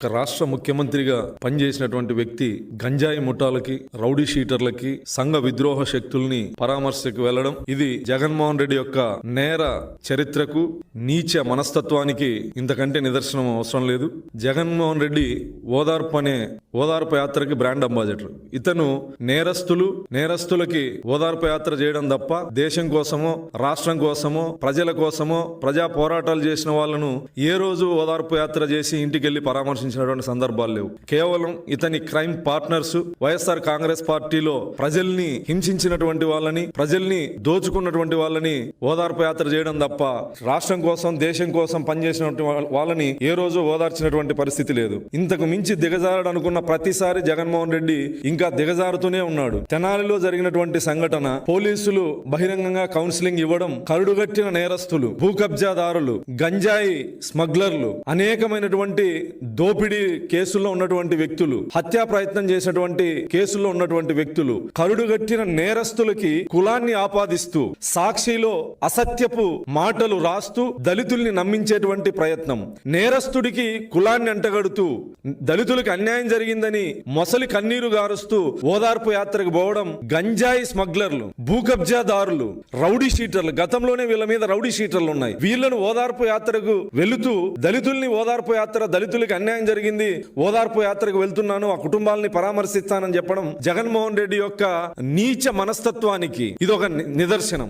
ఒక రాష్ట్ర ముఖ్యమంత్రిగా పనిచేసినటువంటి వ్యక్తి గంజాయి ముఠాలకి రౌడీ షీటర్లకి సంఘ విద్రోహ శక్తుల్ని పరామర్శకు వెళ్ళడం ఇది జగన్మోహన్ రెడ్డి యొక్క నేర చరిత్రకు నీచ మనస్తత్వానికి ఇంతకంటే నిదర్శనం అవసరం లేదు. జగన్మోహన్ రెడ్డి ఓదార్పు అనే ఓదార్పు యాత్రకి బ్రాండ్ అంబాసిడర్. ఇతను నేరస్తులు నేరస్తులకి ఓదార్పు యాత్ర చేయడం తప్ప దేశం కోసమో రాష్ట్రం కోసమో ప్రజల కోసమో ప్రజా పోరాటాలు చేసిన వాళ్ళను ఏ రోజు ఓదార్పు యాత్ర చేసి ఇంటికి వెళ్ళి ఆలోచించినటువంటి సందర్భాలు లేవు. కేవలం ఇతని క్రైమ్ పార్ట్నర్స్ వైఎస్ఆర్ కాంగ్రెస్ పార్టీలో ప్రజల్ని హింసించినటువంటి వాళ్ళని ప్రజల్ని దోచుకున్నటువంటి వాళ్ళని ఓదార్పు యాత్ర చేయడం తప్ప రాష్ట్రం కోసం దేశం కోసం పనిచేసినటువంటి వాళ్ళని ఏ రోజు ఓదార్చినటువంటి పరిస్థితి లేదు. ఇంతకు మించి దిగజారడనుకున్న ప్రతిసారి జగన్మోహన్ రెడ్డి ఇంకా దిగజారుతూనే ఉన్నాడు. తెనాలిలో జరిగినటువంటి సంఘటన పోలీసులు బహిరంగంగా కౌన్సిలింగ్ ఇవ్వడం కరుడుగట్టిన నేరస్తులు భూ కబ్జాదారులు గంజాయి స్మగ్లర్లు అనేకమైనటువంటి దోపిడీ కేసుల్లో ఉన్నటువంటి వ్యక్తులు హత్యా ప్రయత్నం చేసినటువంటి కేసుల్లో ఉన్నటువంటి వ్యక్తులు కరుడుగట్టిన నేరస్తులకి కులాన్ని ఆపాదిస్తూ సాక్షిలో అసత్యపు మాటలు రాస్తూ దళితుల్ని నమ్మించేటువంటి ప్రయత్నం. నేరస్తుడికి కులాన్ని అంటగడుతూ దళితులకు అన్యాయం జరిగిందని మొసలి కన్నీరు గారుస్తూ ఓదార్పు యాత్రకు పోవడం గంజాయి స్మగ్లర్లు భూకబ్జాదారులు రౌడీ షీటర్లు గతంలోనే వీళ్ళ మీద రౌడీ షీటర్లు ఉన్నాయి. వీళ్ళను ఓదార్పు యాత్రకు వెళుతూ దళితుల్ని ఓదార్పు యాత్ర దళితులకి అన్యాయం జరిగింది? ఓదార్పు యాత్రకు వెళ్తున్నాను ఆ కుటుంబాలని పరామర్శిస్తానని చెప్పడం జగన్మోహన్ రెడ్డి యొక్క నీచ మనస్తత్వానికి ఇది ఒక నిదర్శనం.